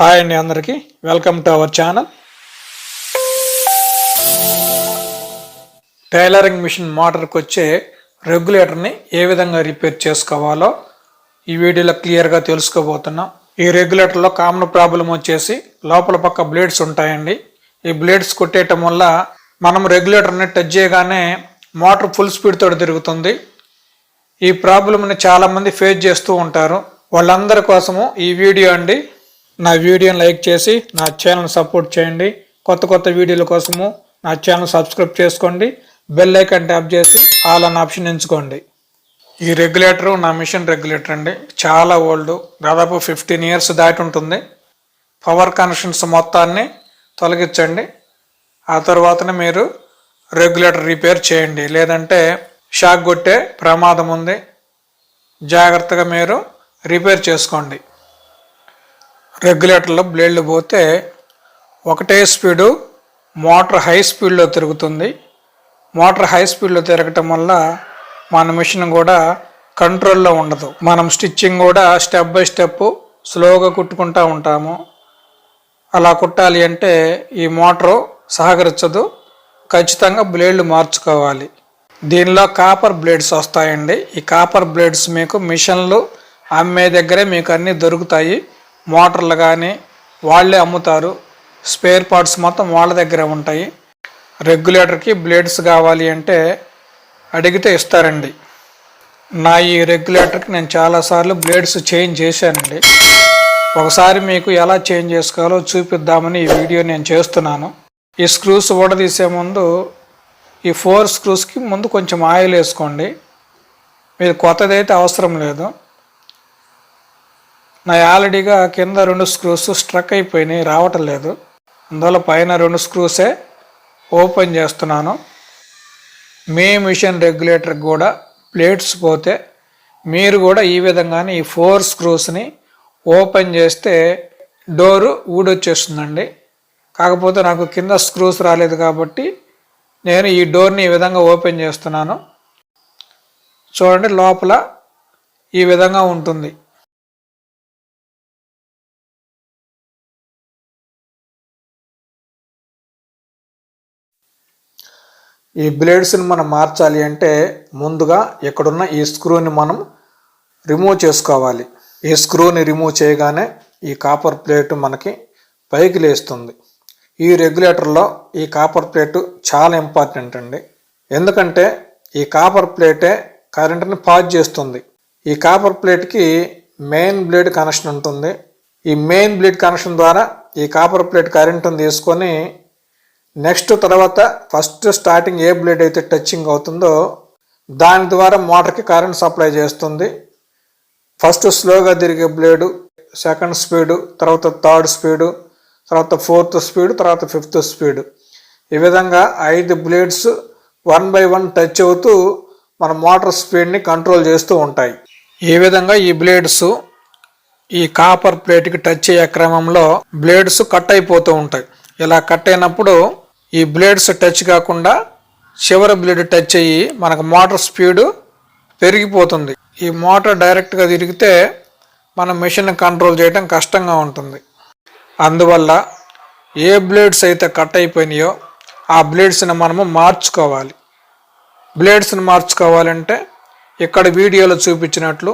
Hi అండి అందరికీ. Welcome to our channel. Tailoring machine మోటార్కి వచ్చే రెగ్యులేటర్ని ఏ విధంగా రిపేర్ చేసుకోవాలో ఈ వీడియోలో క్లియర్గా తెలుసుకోబోతున్నాం. ఈ రెగ్యులేటర్లో కామన్ ప్రాబ్లం వచ్చేసి లోపల పక్క బ్లేడ్స్ ఉంటాయండి. ఈ బ్లేడ్స్ కొట్టేయటం వల్ల మనం రెగ్యులేటర్ని టచ్ చేయగానే మోటార్ ఫుల్ స్పీడ్ తోటి తిరుగుతుంది. ఈ ప్రాబ్లమ్ని చాలామంది ఫేస్ చేస్తూ ఉంటారు. వాళ్ళందరి కోసము ఈ వీడియో అండి. నా వీడియోని లైక్ చేసి నా ఛానల్ సపోర్ట్ చేయండి. కొత్త కొత్త వీడియోల కోసము నా ఛానల్ సబ్స్క్రైబ్ చేసుకోండి. బెల్ ఐకాన్ ట్యాప్ చేసి ఆల్ అన్ ఆప్షన్ ఎంచుకోండి. ఈ రెగ్యులేటర్ నా మిషన్ రెగ్యులేటర్ అండి. చాలా ఓల్డ్ దాదాపు ఫిఫ్టీన్ ఇయర్స్ దాటి ఉంటుంది. పవర్ కనెక్షన్స్ మొత్తాన్ని తొలగించండి. ఆ తర్వాతనే మీరు రెగ్యులేటర్ రిపేర్ చేయండి. లేదంటే షాక్ కొట్టే ప్రమాదం ఉంది. జాగ్రత్తగా మీరు రిపేర్ చేసుకోండి. రెగ్యులేటర్లో బ్లేడ్లు పోతే ఒకటే స్పీడు మోటార్ హై స్పీడ్లో తిరుగుతుంది. మోటార్ హై స్పీడ్లో తిరగటం వల్ల మన మిషన్ కూడా కంట్రోల్లో ఉండదు. మనం స్టిచ్చింగ్ కూడా స్టెప్ బై స్టెప్ స్లోగా కుట్టుకుంటూ ఉంటాము. అలా కుట్టాలి అంటే ఈ మోటారు సహకరించదు. ఖచ్చితంగా బ్లేడ్లు మార్చుకోవాలి. దీనిలో కాపర్ బ్లేడ్స్ వస్తాయండి. ఈ కాపర్ బ్లేడ్స్ మీకు మిషన్లు అమ్మే దగ్గరే మీకు అన్నీ దొరుకుతాయి. మోటార్లు కానీ వాళ్ళే అమ్ముతారు. స్పేర్ పార్ట్స్ మొత్తం వాళ్ళ దగ్గర ఉంటాయి. రెగ్యులేటర్కి బ్లేడ్స్ కావాలి అంటే అడిగితే ఇస్తారండి. నా ఈ రెగ్యులేటర్కి నేను చాలాసార్లు బ్లేడ్స్ చేంజ్ చేశానండి. ఒకసారి మీకు ఎలా చేంజ్ చేసుకోవాలో చూపిద్దామని ఈ వీడియో నేను చేస్తున్నాను. ఈ స్క్రూస్ ఊడదీసే ముందు ఈ ఫోర్ స్క్రూస్కి ముందు కొంచెం ఆయిల్ వేసుకోండి. మీరు కొత్తదైతే అవసరం లేదు. నా ఆల్రెడీగా కింద రెండు స్క్రూస్ స్ట్రక్ అయిపోయినాయి రావటం లేదు. అందువల్ల పైన రెండు స్క్రూసే ఓపెన్ చేస్తున్నాను. మీ మిషన్ రెగ్యులేటర్ కూడా ప్లేట్స్ పోతే మీరు కూడా ఈ విధంగానే ఈ ఫోర్ స్క్రూస్ని ఓపెన్ చేస్తే డోరు ఊడొచ్చేస్తుందండి. కాకపోతే నాకు కింద స్క్రూస్ రాలేదు కాబట్టి నేను ఈ డోర్ని ఈ విధంగా ఓపెన్ చేస్తున్నాను. చూడండి లోపల ఈ విధంగా ఉంటుంది. ఈ బ్లేడ్స్ని మనం మార్చాలి అంటే ముందుగా ఇక్కడున్న ఈ స్క్రూని మనం రిమూవ్ చేసుకోవాలి. ఈ స్క్రూని రిమూవ్ చేయగానే ఈ కాపర్ ప్లేట్ మనకి పైకి లేస్తుంది. ఈ రెగ్యులేటర్లో ఈ కాపర్ ప్లేట్ చాలా ఇంపార్టెంట్ అండి. ఎందుకంటే ఈ కాపర్ ప్లేటే కరెంటుని పాజ్ చేస్తుంది. ఈ కాపర్ ప్లేట్కి మెయిన్ బ్లేడ్ కనెక్షన్ ఉంటుంది. ఈ మెయిన్ బ్లేడ్ కనెక్షన్ ద్వారా ఈ కాపర్ ప్లేట్ కరెంటును తీసుకొని నెక్స్ట్ తర్వాత ఫస్ట్ స్టార్టింగ్ ఏ బ్లేడ్ అయితే టచింగ్ అవుతుందో దాని ద్వారా మోటార్కి కరెంట్ సప్లై చేస్తుంది. ఫస్ట్ స్లోగా తిరిగే బ్లేడు సెకండ్ స్పీడు తర్వాత థర్డ్ స్పీడు తర్వాత ఫోర్త్ స్పీడ్ తర్వాత ఫిఫ్త్ స్పీడ్. ఈ విధంగా ఐదు blades one by one touch అవుతూ మన మోటార్ స్పీడ్ని కంట్రోల్ చేస్తూ ఉంటాయి. ఈ విధంగా ఈ బ్లేడ్స్ ఈ కాపర్ ప్లేట్కి టచ్ అయ్యే క్రమంలో బ్లేడ్స్ కట్ అయిపోతూ ఉంటాయి. ఇలా కట్ అయినప్పుడు ఈ బ్లేడ్స్ టచ్ కాకుండా చివరి బ్లేడ్ టచ్ అయ్యి మనకు మోటార్ స్పీడు పెరిగిపోతుంది. ఈ మోటార్ డైరెక్ట్గా తిరిగితే మన మిషన్ కంట్రోల్ చేయడం కష్టంగా ఉంటుంది. అందువల్ల ఏ బ్లేడ్స్ అయితే కట్ అయిపోయినాయో ఆ బ్లేడ్స్ని మనము మార్చుకోవాలి. బ్లేడ్స్ని మార్చుకోవాలంటే ఇక్కడ వీడియోలో చూపించినట్లు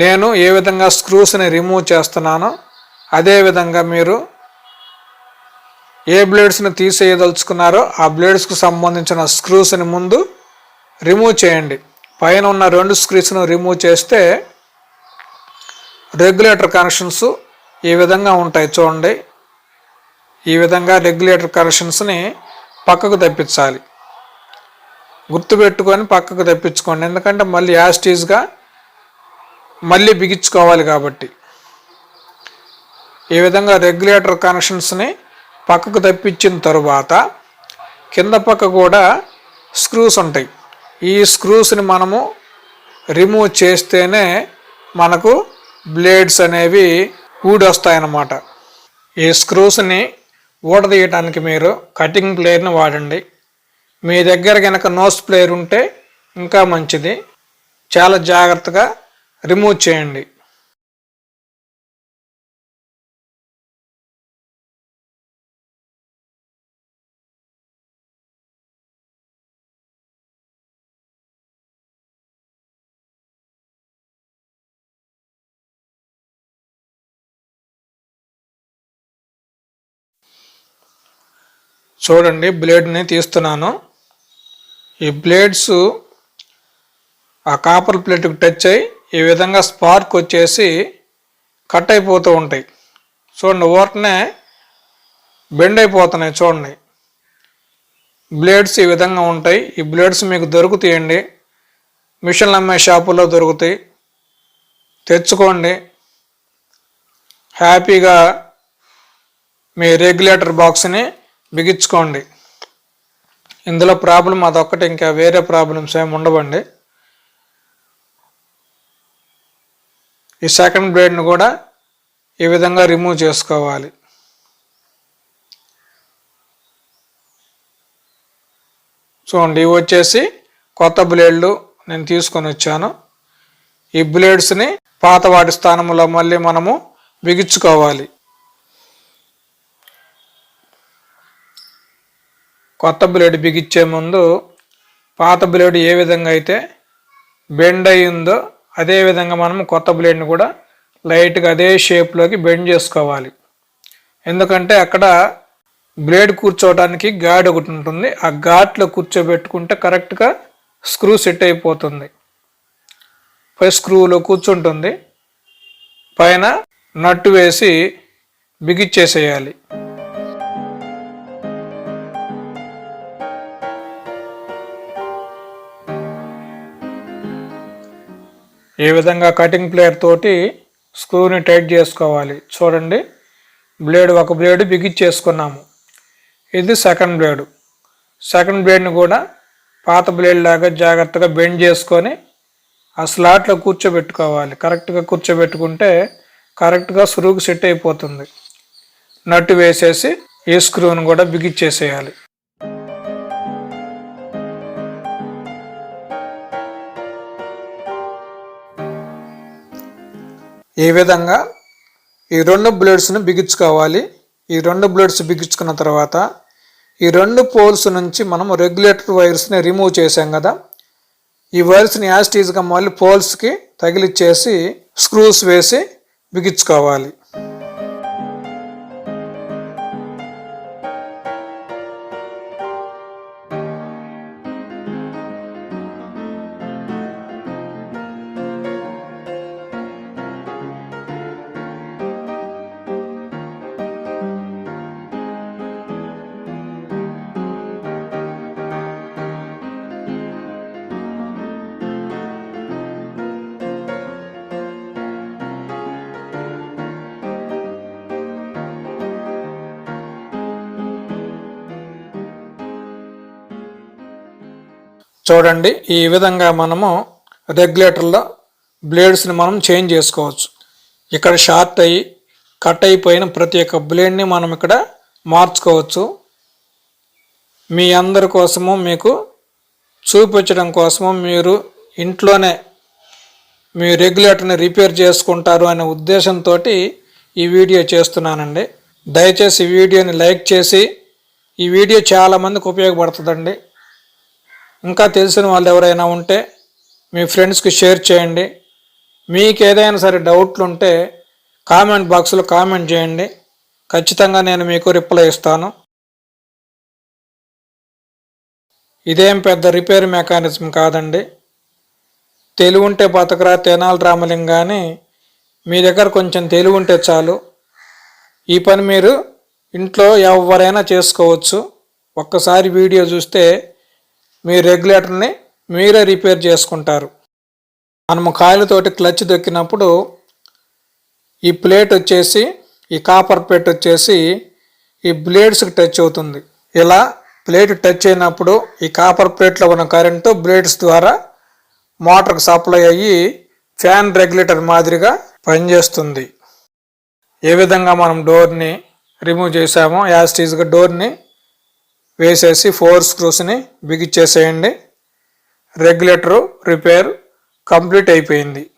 నేను ఏ విధంగా స్క్రూస్ని రిమూవ్ చేస్తున్నానో అదేవిధంగా మీరు ఏ బ్లేడ్స్ని తీసేయదలుచుకున్నారో ఆ బ్లేడ్స్కు సంబంధించిన స్క్రూస్ని ముందు రిమూవ్ చేయండి. పైన ఉన్న రెండు స్క్రూస్ను రిమూవ్ చేస్తే రెగ్యులేటర్ కనెక్షన్స్ ఈ విధంగా ఉంటాయి చూడండి. ఈ విధంగా రెగ్యులేటర్ కనెక్షన్స్ని పక్కకు తప్పించాలి. గుర్తుపెట్టుకొని పక్కకు తెప్పించుకోండి. ఎందుకంటే మళ్ళీ యాస్టీజ్గా మళ్ళీ బిగించుకోవాలి కాబట్టి. ఈ విధంగా రెగ్యులేటర్ కనెక్షన్స్ని పక్కకు తప్పించిన తరువాత కింద పక్క కూడా స్క్రూస్ ఉంటాయి. ఈ స్క్రూస్ని మనము రిమూవ్ చేస్తేనే మనకు బ్లేడ్స్ అనేవి ఊడొస్తాయన్నమాట. ఈ స్క్రూస్ని ఊడదీయటానికి మీరు కటింగ్ ప్లేయర్ని వాడండి. మీ దగ్గర కనుక నోస్ ప్లేయర్ ఉంటే ఇంకా మంచిది. చాలా జాగ్రత్తగా రిమూవ్ చేయండి. చూడండి బ్లేడ్ని తీస్తున్నాను. ఈ బ్లేడ్స్ ఆ కాపర్ ప్లేట్కి టచ్ అయ్యి ఈ విధంగా స్పార్క్ వచ్చేసి కట్ అయిపోతూ ఉంటాయి. చూడండి ఓటనే బెండ్ అయిపోతున్నాయి చూడండి. బ్లేడ్స్ ఈ విధంగా ఉంటాయి. ఈ బ్లేడ్స్ మీకు దొరుకుతాయండి. మిషన్లు అమ్మే షాపుల్లో దొరుకుతాయి. తెచ్చుకోండి. హ్యాపీగా మీ రెగ్యులేటర్ బాక్స్ని బిగించుకోండి. ఇందులో ప్రాబ్లం అదొక్కటి ఇంకా వేరే ప్రాబ్లమ్స్ ఏమి ఉండవండి. ఈ సెకండ్ బ్లేడ్ని కూడా ఈ విధంగా రిమూవ్ చేసుకోవాలి. చూడండి ఇవి వచ్చేసి కొత్త బ్లేడ్లు నేను తీసుకొని వచ్చాను. ఈ బ్లేడ్స్ని పాత వాటి స్థానంలో మళ్ళీ మనము బిగించుకోవాలి. కొత్త బ్లేడ్ బిగించే ముందు పాత బ్లేడ్ ఏ విధంగా అయితే బెండ్ అయ్యిందో అదే విధంగా మనం కొత్త బ్లేడ్ని కూడా లైట్గా అదే షేప్లోకి బెండ్ చేసుకోవాలి. ఎందుకంటే అక్కడ బ్లేడ్ కూర్చోవడానికి గాడ్ ఒకటి ఉంటుంది. ఆ ఘాట్లో కూర్చోబెట్టుకుంటే కరెక్ట్గా స్క్రూ సెట్ అయిపోతుంది. పై స్క్రూలో కూర్చుంటుంది. పైన నట్టు వేసి బిగిచ్చేసేయాలి. ఈ విధంగా కటింగ్ ప్లేయర్ తోటి స్క్రూని టైట్ చేసుకోవాలి. చూడండి. బ్లేడ్ ఒక బ్లేడ్ బిగించేసుకున్నాము ఇది సెకండ్ బ్లేడు సెకండ్ బ్లేడ్ని కూడా పాత బ్లేడ్ లాగా జాగ్రత్తగా బెండ్ చేసుకొని ఆ స్లాట్లో కూర్చోబెట్టుకోవాలి. కరెక్ట్గా కూర్చోబెట్టుకుంటే కరెక్ట్గా స్క్రూకి సెట్ అయిపోతుంది. నట్టు వేసేసి ఈ స్క్రూను కూడా బిగిచ్చేసేయాలి ఈ విధంగా ఈ రెండు బ్లేడ్స్ను బిగించుకోవాలి. ఈ రెండు బ్లేడ్స్ బిగించుకున్న తర్వాత ఈ రెండు పోల్స్ నుంచి మనం రెగ్యులేటర్ వైర్స్ని రిమూవ్ చేసాం కదా. ఈ వైర్స్ని యాస్టీజ్గా మళ్ళీ పోల్స్కి తగిలిచ్చేసి స్క్రూస్ వేసి బిగించుకోవాలి. చూడండి ఈ విధంగా మనము రెగ్యులేటర్లో బ్లేడ్స్ని మనం చేంజ్ చేసుకోవచ్చు. ఇక్కడ షార్ట్ అయ్యి కట్ అయిపోయిన ప్రతి ఒక్క బ్లేడ్ని మనం ఇక్కడ మార్చుకోవచ్చు. మీ అందరి కోసము మీకు చూపించడం కోసము మీరు ఇంట్లోనే మీ రెగ్యులేటర్ని రిపేర్ చేసుకుంటారు అనే ఉద్దేశంతో ఈ వీడియో చేస్తున్నానండి. దయచేసి ఈ వీడియోని లైక్ చేసి ఈ వీడియో చాలామందికి ఉపయోగపడుతుందండి. ఇంకా తెలిసిన వాళ్ళు ఎవరైనా ఉంటే మీ ఫ్రెండ్స్కి షేర్ చేయండి. మీకు ఏదైనా సరే డౌట్లు ఉంటే కామెంట్ బాక్స్లో కామెంట్ చేయండి. ఖచ్చితంగా నేను మీకు రిప్లై ఇస్తాను. ఇదేం పెద్ద రిపేర్ మెకానిజం కాదండి. తెలివి ఉంటే బతకరా తెనాలి రామలింగ అని మీ దగ్గర కొంచెం తెలివి ఉంటే చాలు. ఈ పని మీరు ఇంట్లో ఎవరైనా చేసుకోవచ్చు. ఒక్కసారి వీడియో చూస్తే మీ రెగ్యులేటర్ని మీరే రిపేర్ చేసుకుంటారు. మనము కాయలతోటి క్లచ్ దొక్కినప్పుడు ఈ ప్లేట్ వచ్చేసి ఈ కాపర్ ప్లేట్ వచ్చేసి ఈ బ్లేడ్స్కి టచ్ అవుతుంది. ఇలా ప్లేట్ టచ్ అయినప్పుడు ఈ కాపర్ ప్లేట్లో ఉన్న కరెంటు బ్లేడ్స్ ద్వారా మోటార్కి సప్లై అయ్యి ఫ్యాన్ రెగ్యులేటర్ మాదిరిగా పనిచేస్తుంది. ఏ విధంగా మనం డోర్ని రిమూవ్ చేసామో యాస్టీజ్గా డోర్ని వేసేసి ఫోర్ స్క్రూస్ని బిగిచ్చేసేయండి. రెగ్యులేటరు రిపేర్ కంప్లీట్ అయిపోయింది.